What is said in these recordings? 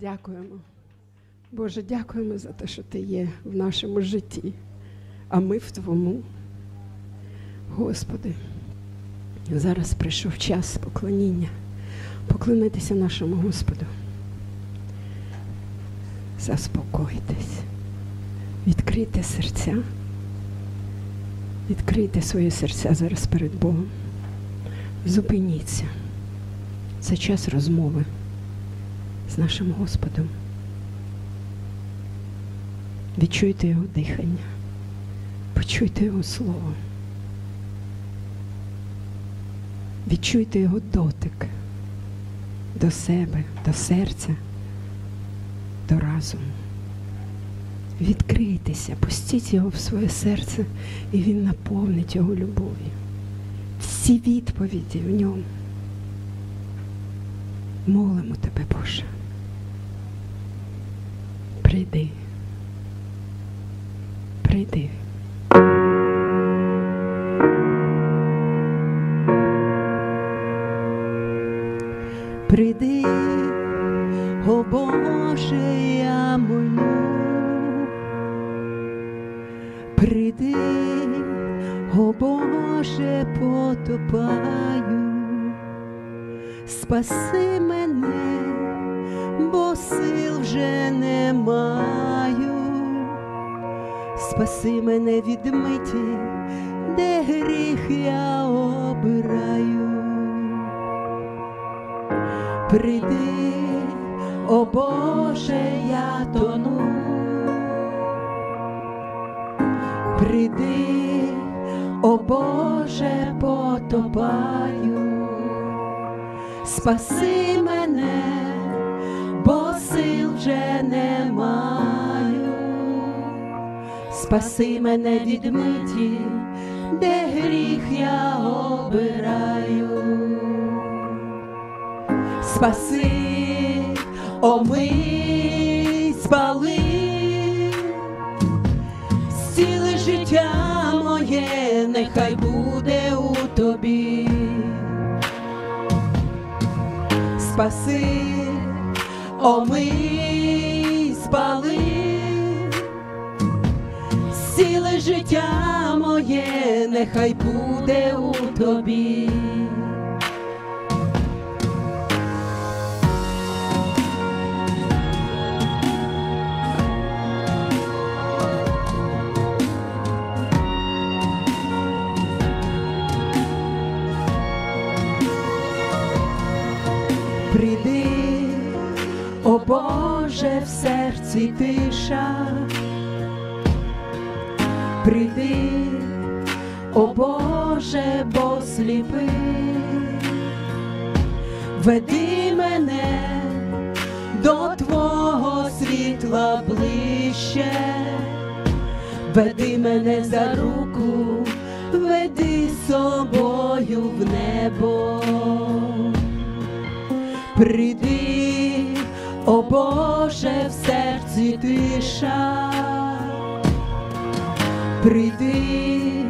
Дякуємо. Боже, дякуємо за те, що ти є в нашому житті, а ми в Твому. Господи, зараз прийшов час поклоніння, поклонитися нашому Господу. Заспокойтесь, відкрийте серця, відкрийте свої серця зараз перед Богом. Зупиніться. Це час розмови з нашим Господом. Відчуйте Його дихання, почуйте Його слово. Відчуйте Його дотик до себе, до серця, до разуму. Відкрийтеся, пустіть його в своє серце, і він наповнить його любов'ю. Всі відповіді в ньому. Молимо тебе, Боже. Прийди. Прийди. Прийди, о Боже, я молю. Прийди, о Боже, потопаю. Спаси мене, сил вже не маю. Спаси мене від миті, де гріх я обираю. Прийди, о Боже, я тону. Прийди, о Боже, потопаю. Спаси мене, Спаси мене від миті, де гріх я обираю. Спаси, омий, спали, зціли життя моє, нехай буде у тобі. Спаси, омий, життя моє, нехай буде у тобі. Прийди, о Боже, в серці тиша. Прийди, о Боже, бо сліпий, веди мене до Твого світла ближче, веди мене за руку, веди собою в небо. Прийди, о Боже, в серці тиша. Прийди,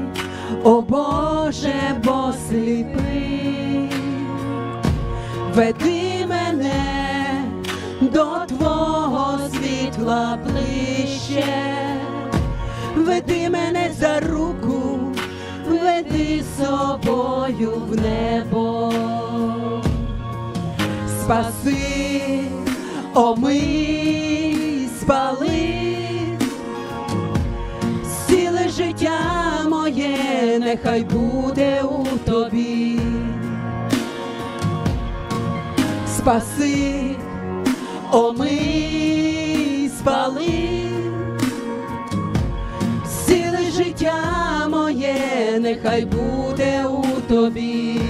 о Боже, бо сліпий, веди мене до Твого світла ближче, веди мене за руку, веди собою в небо. Спаси, омий, спали, нехай буде у тобі. Спаси, омий, спали, сіле життя моє, нехай буде у тобі.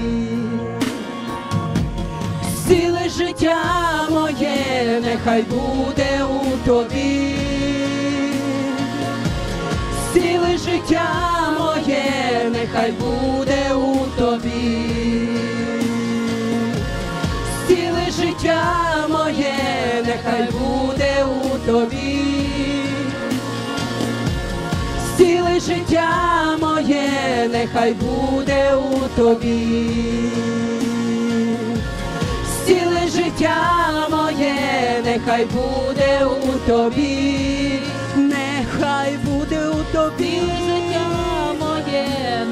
Ціле життя моє, нехай буде у тобі. Ціле життя життя моє, нехай буде у тобі. Ціле життя моє, нехай буде у тобі, нехай буде у тобі, життя моє,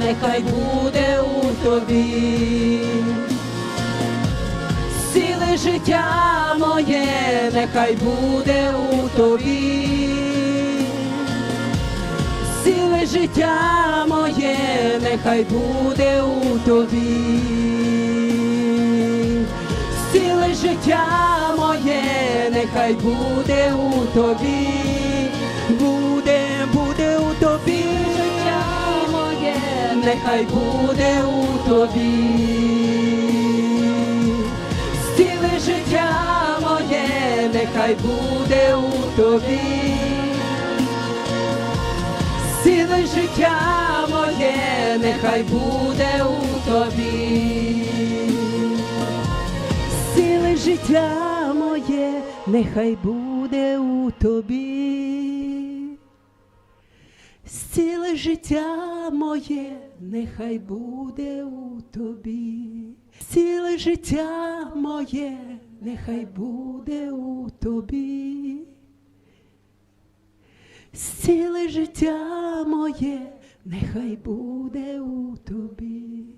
нехай буде у тобі. Ціле життя моє, нехай буде у тобі. Життя моє, нехай буде у тобі. Ціле життя моє, нехай буде у тобі. Буде, буде у тобі. Життя моє, нехай буде у тобі. Ціле життя моє, нехай буде у тобі. Життя моє, нехай буде у тобі. Ціле життя моє, нехай буде у тобі. Ціле життя моє, нехай буде у тобі. Ціле життя моє, нехай буде у тобі. Ціле життя моє, нехай буде у тобі.